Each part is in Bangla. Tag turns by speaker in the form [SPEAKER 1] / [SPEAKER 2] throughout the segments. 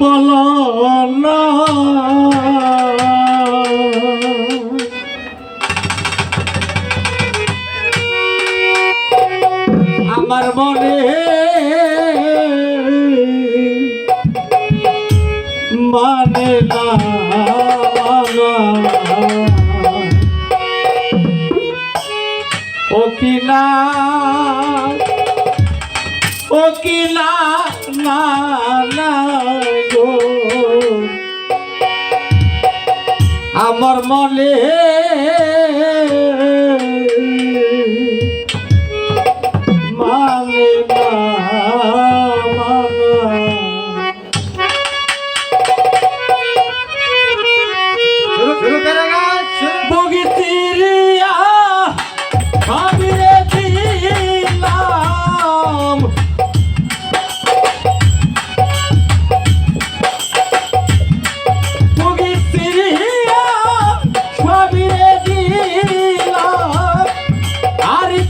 [SPEAKER 1] বলো না। আমার মনে মানে না। আমার মনে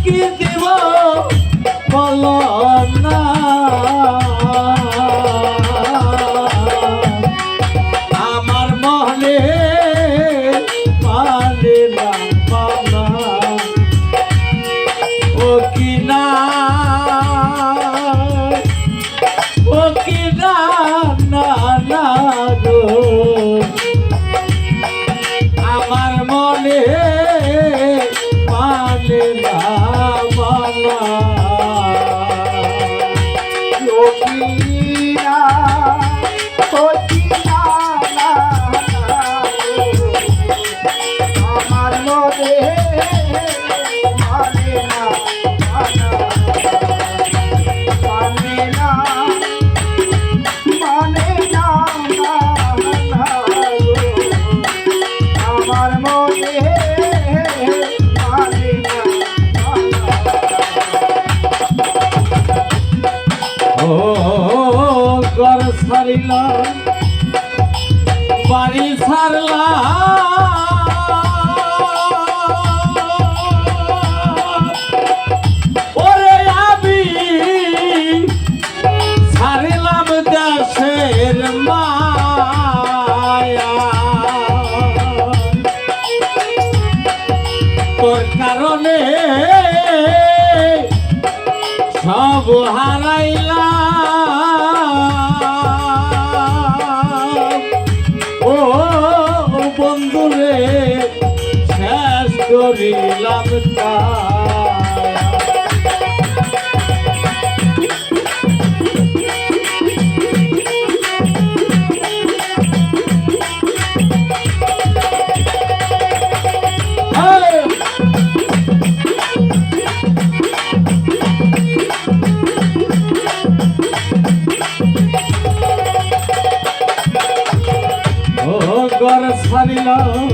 [SPEAKER 1] que ও ঘর ছাড়িলাম বাড়ি ছাড়লাম ওরে আমি ছাড়িলাম দেশের মায়া। তোর কারণে সব হারাইলাম। করিলাম কাজ। Hey!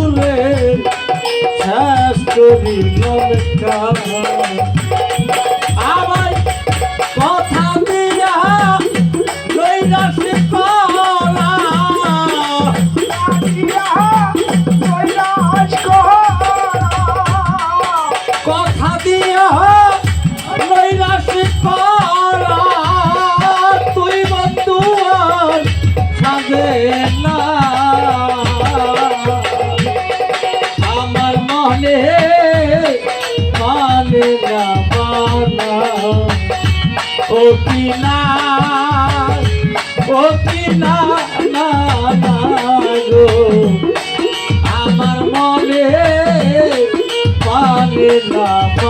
[SPEAKER 1] বন্ধুরে শেষ কাজ। আমায় কথা দিয়া লইরাছি কলা। কথা দিয়া করা না। না মানা ও না ও না না গো আমার মনে মানে না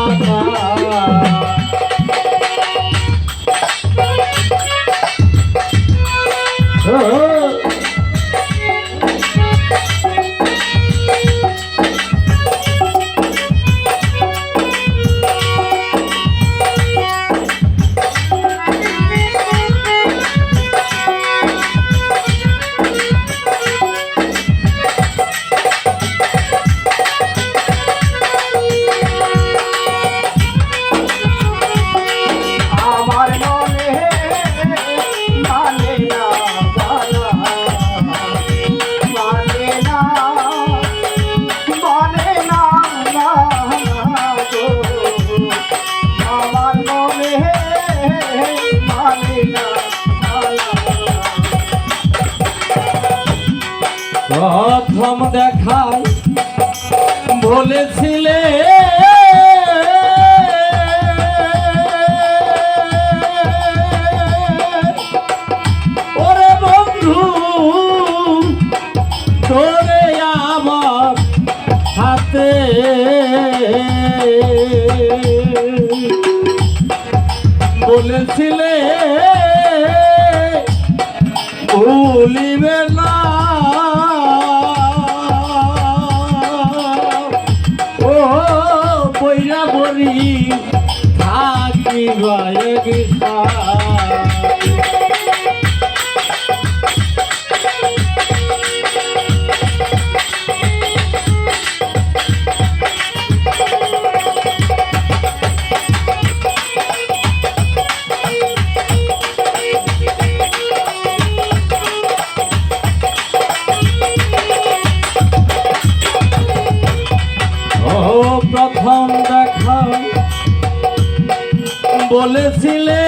[SPEAKER 1] প্রথম দেখায় বলেছিলে ওরে বন্ধু তোরে আমার হাতে বলেছিলে ভুলিবে না দেখাও। বলেছিলে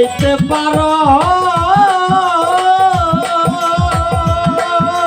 [SPEAKER 1] যাইতে পারো।